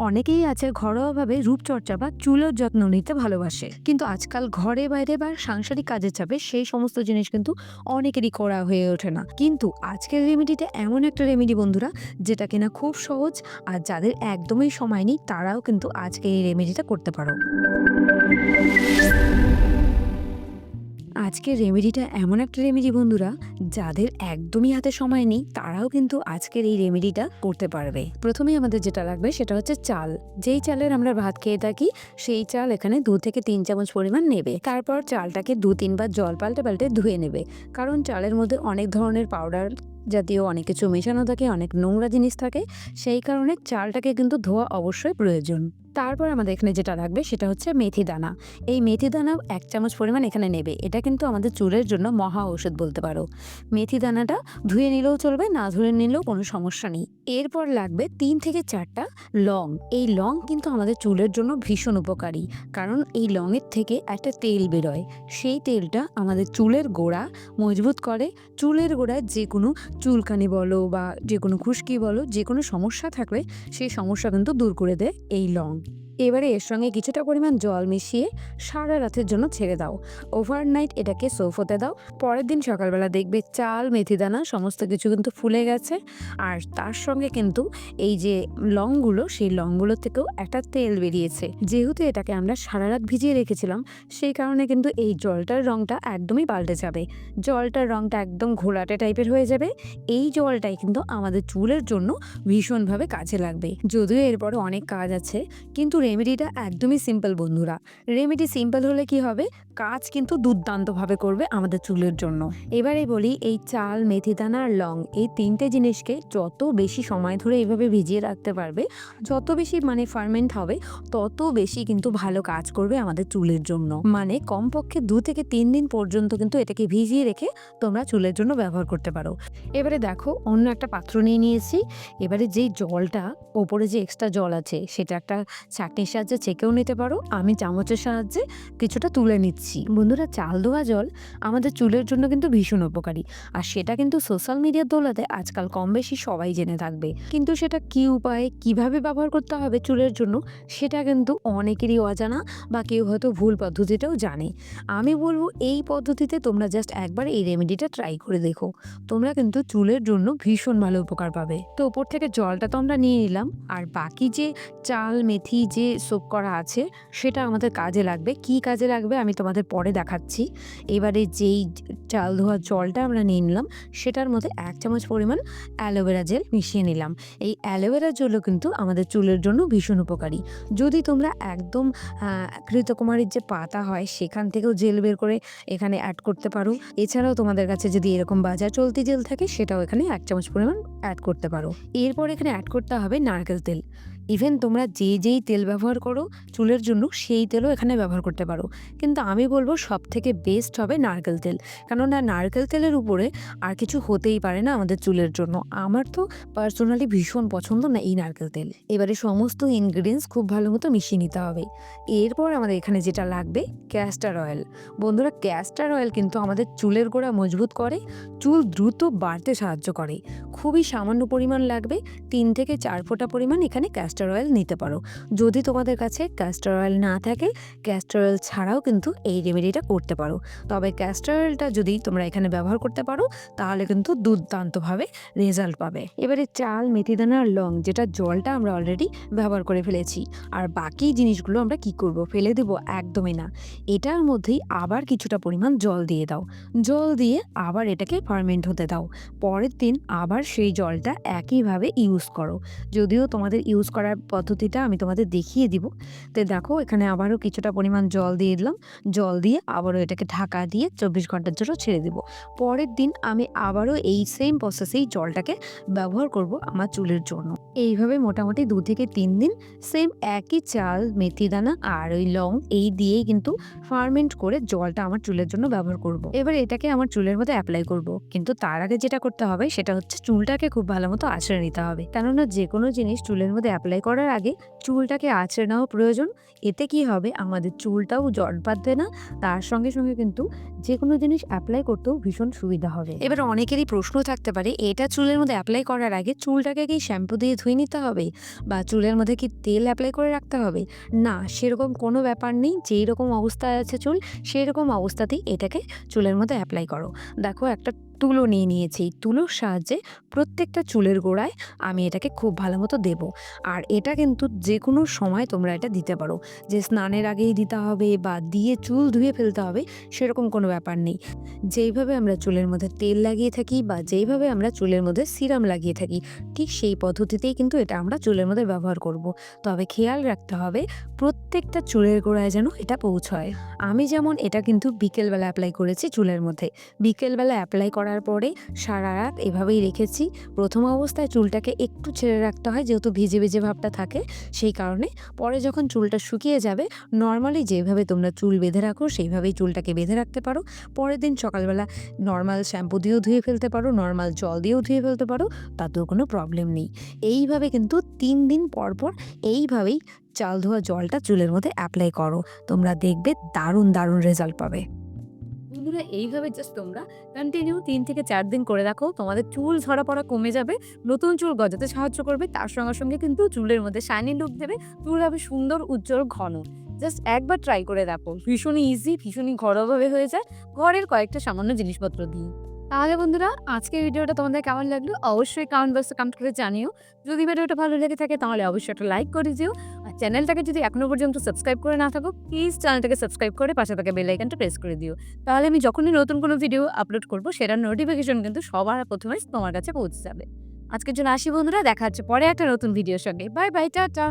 অনেকেই আছে ঘরোয়াভাবে রূপচর্চা বা চুলের যত্ন নিতে ভালোবাসে। কিন্তু আজকাল ঘরে বাইরে বা সাংসারিক কাজের চাপে সেই সমস্ত জিনিস কিন্তু অনেকেরই করা হয়ে ওঠে না। কিন্তু আজকের রেমেডিটা এমন একটা রেমেডি বন্ধুরা, যেটা কিনা খুব সহজ আর যাদের একদমই সময় নেই, তারাও কিন্তু আজকে এই রেমেডিটা করতে পারো। আজকের রেমেডিটা এমন একটা রেমেডি বন্ধুরা, যাদের একদমই হাতে সময় নেই, তারাও কিন্তু আজকের এই রেমেডিটা করতে পারবে। প্রথমেই আমাদের যেটা লাগবে সেটা হচ্ছে চাল। যেই চালের আমরা ভাত খেয়ে থাকি, সেই চাল এখানে দু থেকে তিন চামচ পরিমাণ নেবে। তারপর চালটাকে দু তিনবার জল পাল্টে পাল্টে ধুয়ে নেবে। কারণ চালের মধ্যে অনেক ধরনের পাউডার জাতীয় অনেক কিছু মেশানো থাকে, অনেক নোংরা জিনিস থাকে। সেই কারণে চালটাকে কিন্তু ধোয়া অবশ্যই প্রয়োজন। তারপর আমাদের এখানে যেটা লাগবে সেটা হচ্ছে মেথি দানা। এই মেথি দানা এক চামচ পরিমাণ এখানে নেবে। এটা কিন্তু আমাদের চুলের জন্য মহা ঔষধ বলতে পারো। মেথি দানাটা ধুয়ে নিলেও চলবে, না ধুয়ে নিলেও কোনো সমস্যা নেই। এরপর লাগবে তিন থেকে চারটা লং। এই লং কিন্তু আমাদের চুলের জন্য ভীষণ উপকারী। কারণ এই লংয়ের থেকে একটা তেল বেরোয়। সেই তেলটা আমাদের চুলের গোড়া মজবুত করে। চুলের গোড়ায় যে কোনো চুলকানি বলো বা যে কোনো খুশকি বলো, যে কোনো সমস্যা থাকলে সেই সমস্যা কিন্তু দূর করে দেয় এই লং। এবারে এর সঙ্গে কিছুটা পরিমাণ জল মিশিয়ে সারা রাতের জন্য ছেড়ে দাও। ওভারনাইট এটাকে সোফ হতে দাও। পরের দিন সকালবেলা দেখবে চাল মেথিদানা সমস্ত কিছু কিন্তু ফুলে গেছে। আর তার সঙ্গে কিন্তু এই যে লংগুলো, সেই লংগুলো থেকেও একটা তেল বেরিয়েছে। যেহেতু এটাকে আমরা সারা রাত ভিজিয়ে রেখেছিলাম, সেই কারণে কিন্তু এই জলটার রংটা একদমই পাল্টে যাবে। জলটার রংটা একদম ঘোলাটে টাইপের হয়ে যাবে। এই জলটাই কিন্তু আমাদের চুলের জন্য ভীষণভাবে কাজে লাগবে। যদিও এরপরে অনেক কাজ আছে, কিন্তু রেমেডিটা একদমই সিম্পল বন্ধুরা। রেমেডি সিম্পল হলে কি হবে? কাজ কিন্তু দুর্দান্তভাবে করবে আমাদের চুলের জন্য। এবারে বলি, এই চাল, মেথি দানা আর লং, এই তিনটে জিনিসকে যত বেশি সময় ধরে এইভাবে ভিজিয়ে রাখতে পারবে, যত বেশি মানে ফার্মেন্ট হবে, তত বেশি কিন্তু ভালো কাজ করবে আমাদের চুলের জন্য। মানে কমপক্ষে দু থেকে তিন দিন পর্যন্ত কিন্তু এটাকে ভিজিয়ে রেখে তোমরা চুলের জন্য ব্যবহার করতে পারো। এবারে দেখো, অন্য একটা পাত্র নিয়ে নিয়েছি। এবারে যেই জলটা, ওপরে যে এক্সট্রা জল আছে, সেটা একটা চাটনির সাহায্যে ছেঁকেও নিতে পারো। আমি চামচের সাহায্যে কিছুটা তুলে নিচ্ছি। বন্ধুরা, চাল ধোয়া জল আমাদের চুলের জন্য কিন্তু ভীষণ উপকারী। আর সেটা কিন্তু সোশ্যাল মিডিয়ার দৌলাতে আজকাল কম বেশি সবাই জেনে থাকবে। কিন্তু সেটা কি উপায়ে, কীভাবে ব্যবহার করতে হবে চুলের জন্য, সেটা কিন্তু অনেকেরই অজানা বা কেউ হয়তো ভুল পদ্ধতিটাও জানে। আমি বলব, এই পদ্ধতিতে তোমরা জাস্ট একবার এই রেমেডিটা ট্রাই করে দেখো। তোমরা কিন্তু চুলের জন্য ভীষণ ভালো উপকার পাবে। তো ওপর থেকে জলটা তো আমরা নিয়ে নিলাম। আর বাকি যে চাল, মেথি যে সোপ করা আছে, সেটা আমাদের কাজে লাগবে। কি কাজে লাগবে আমি তোমাদের পরে দেখাচ্ছি। এবারে যেই চাল ধোয়া জলটা আমরা নিয়ে নিলাম, সেটার মধ্যে এক চামচ পরিমাণ অ্যালোভেরা জেল মিশিয়ে নিলাম। এই অ্যালোভেরা জেলও কিন্তু আমাদের চুলের জন্য ভীষণ উপকারী। যদি তোমরা একদম কৃতকুমারীর যে পাতা হয়, সেখান থেকেও জেল বের করে এখানে অ্যাড করতে পারো। এছাড়াও তোমাদের কাছে যদি এরকম বাজার চলতি জেল থাকে, সেটাও এখানে এক চামচ পরিমাণ অ্যাড করতে পারো। এরপর এখানে অ্যাড করতে হবে নারকেল তেল। ইভেন তোমরা যে যেই তেল ব্যবহার করো, চুলের জন্য সেই তেলও এখানে ব্যবহার করতে পারো। কিন্তু আমি বলব সব থেকে বেস্ট হবে নারকেল তেল। কেননা নারকেল তেলের উপরে আর কিছু হতেই পারে না আমাদের চুলের জন্য। আমার তো পার্সোনালি ভীষণ পছন্দ না এই নারকেল তেল। এবারে সমস্ত ইনগ্রিডিয়েন্টস খুব ভালো মতো মিশিয়ে নিতে হবে। এরপর আমাদের এখানে যেটা লাগবে ক্যাস্টার অয়েল বন্ধুরা ক্যাস্টার অয়েল কিন্তু আমাদের চুলের গোড়া মজবুত করে, চুল দ্রুত বাড়তে সাহায্য করে। খুবই সামান্য পরিমাণ লাগবে, তিন থেকে চার ফোঁটা পরিমাণ এখানে ক্যাস্টার অয়েল নিতে পারো। যদি তোমাদের কাছে ক্যাস্টার অয়েল না থাকে ক্যাস্টার অয়েল ছাড়াও কিন্তু এই রেমেডিটা করতে পারো। তবে ক্যাস্টার অয়েলটা যদি তোমরা এখানে ব্যবহার করতে পারো, তাহলে কিন্তু দুর্দান্তভাবে রেজাল্ট পাবে। এবারে চাল, মেথিদানা আর লং, যেটা জলটা আমরা অলরেডি ব্যবহার করে ফেলেছি। আর বাকি জিনিসগুলো আমরা কি করব? ফেলে দেবো একদমই না। এটার মধ্যেই আবার কিছুটা পরিমাণ জল দিয়ে দাও। জল দিয়ে আবার এটাকে ফার্মেন্ট হতে দাও। পরের দিন আবার সেই জলটা একইভাবে ইউজ করো। যদিও তোমাদের ইউজ করার পদ্ধতিটা আমি তোমাদের দেখিয়ে দিব। তো দেখো, এখানে আবারও কিছুটা পরিমাণ জল দিয়ে দিলাম। জল দিয়ে আবারও এটাকে ঢাকা দিয়ে চব্বিশ ঘণ্টার জন্য ছেড়ে দিব। পরের দিন আমি আবারও এই সেম প্রসেসেই জলটাকে ব্যবহার করব আমার চুলের জন্য। এইভাবে মোটামুটি দু থেকে তিন দিন সেম একই চাল, মেথি দানা আর ওই লং এই দিয়েই কিন্তু ফার্মেন্ট করে জলটা আমার চুলের জন্য ব্যবহার করব। এবার এটাকে আমার চুলের মধ্যে অ্যাপ্লাই করব। কিন্তু তার আগে যেটা করতে হবে সেটা হচ্ছে চুলটাকে খুব ভালো মতো আছড়ে নিতে হবে। কেননা যে কোনো জিনিস চুলের মধ্যে অ্যাপ্লাই অ্যাপ্লাই করার আগে চুলটাকে আঁচড়ে নেওয়া প্রয়োজন। এতে কি হবে? আমাদের চুলটাও জট বাঁধবে না। তার সঙ্গে সঙ্গে কিন্তু যে কোনো জিনিস অ্যাপ্লাই করতেও ভীষণ সুবিধা হবে। এবার অনেকেরই প্রশ্ন থাকতে পারে, এটা চুলের মধ্যে অ্যাপ্লাই করার আগে চুলটাকে কি শ্যাম্পু দিয়ে ধুয়ে নিতে হবে? বা চুলের মধ্যে কি তেল অ্যাপ্লাই করে রাখতে হবে? না, সেরকম কোনো ব্যাপার নেই। যেই রকম অবস্থায় আছে চুল, সেই রকম অবস্থাতেই এটাকে চুলের মধ্যে অ্যাপ্লাই করো। দেখো, একটা তুলো নিয়ে নিয়েছি। তুলোর সাহায্যে প্রত্যেকটা চুলের গোড়ায় আমি এটাকে খুব ভালো মতো দেবো। আর এটা কিন্তু যে কোনো সময় তোমরা এটা দিতে পারো। যে স্নানের আগেই দিতে হবে বা দিয়ে চুল ধুয়ে ফেলতে হবে, সেরকম কোনো ব্যাপার নেই। যেইভাবে আমরা চুলের মধ্যে তেল লাগিয়ে থাকি বা যেইভাবে আমরা চুলের মধ্যে সিরাম লাগিয়ে থাকি, ঠিক সেই পদ্ধতিতেই কিন্তু এটা আমরা চুলের মধ্যে ব্যবহার করব। তবে খেয়াল রাখতে হবে, প্রত্যেকটা চুলের গোড়ায় যেন এটা পৌঁছয়। আমি যেমন এটা কিন্তু বিকেলবেলা অ্যাপ্লাই করেছি চুলের মধ্যে। বিকেলবেলা অ্যাপ্লাই করার পরে সারা রাত এভাবেই রেখেছি। প্রথম অবস্থায় চুলটাকে একটু ছেড়ে রাখতে হয়, যেহেতু ভিজে ভিজে ভাবটা থাকে, সেই কারণে। পরে যখন চুলটা শুকিয়ে যাবে নর্মালি যেভাবে তোমরা চুল বেঁধে রাখো, সেইভাবেই চুলটাকে বেঁধে রাখতে পারো। পরের দিন সকালবেলা নর্মাল শ্যাম্পু দিয়েও ধুয়ে ফেলতে পারো নর্মাল জল দিয়েও ধুয়ে ফেলতে পারো, তাতেও কোনো প্রবলেম নেই। এইভাবে কিন্তু তিন দিন পর পর এইভাবেই চাল ধোয়া জলটা চুলের মধ্যে অ্যাপ্লাই করো। তোমরা দেখবে দারুণ দারুণ রেজাল্ট পাবে। বন্ধুরা, এইভাবে জাস্ট তোমরা কন্টিনিউ তিন থেকে চার দিন করে রাখো। তোমাদের চুল ঝরা পড়া কমে যাবে, নতুন চুল গজাতে সাহায্য করবে, তার সঙ্গে সঙ্গে কিন্তু চুলের মধ্যে শাইনি লুক দেবে, চুল হবে সুন্দর, উজ্জ্বল, ঘন। জাস্ট একবার ট্রাই করে দেখো, ভীষণই ইজি ভীষণই ঘরোয়াভাবে হয়ে যায়। ঘরের কয়েকটা সামান্য জিনিসপত্র দিয়ে তাহলে বন্ধুরা, আজকের ভিডিওটা তোমাদের কেমন লাগল? অবশ্যই কমেন্ট বক্সে কমেন্ট করে জানিও। যদি ভিডিওটা ভালো লেগে থাকে, তাহলে অবশ্যই একটা লাইক করে দিও। আর চ্যানেলটাকে যদি এখনও পর্যন্ত সাবস্ক্রাইব করে না থাকো প্লিজ চ্যানেলটাকে সাবস্ক্রাইব করে পাশে থাকা বেল আইকনটা প্রেস করে দিও। তাহলে আমি যখনই নতুন কোনো ভিডিও আপলোড করব, সেটার নোটিফিকেশন কিন্তু সবার প্রথমে তোমার কাছে পৌঁছে যাবে। আজকের জন্য আসি বন্ধুরা, দেখা হচ্ছে পরে একটা নতুন ভিডিওর সঙ্গে। Bye bye tata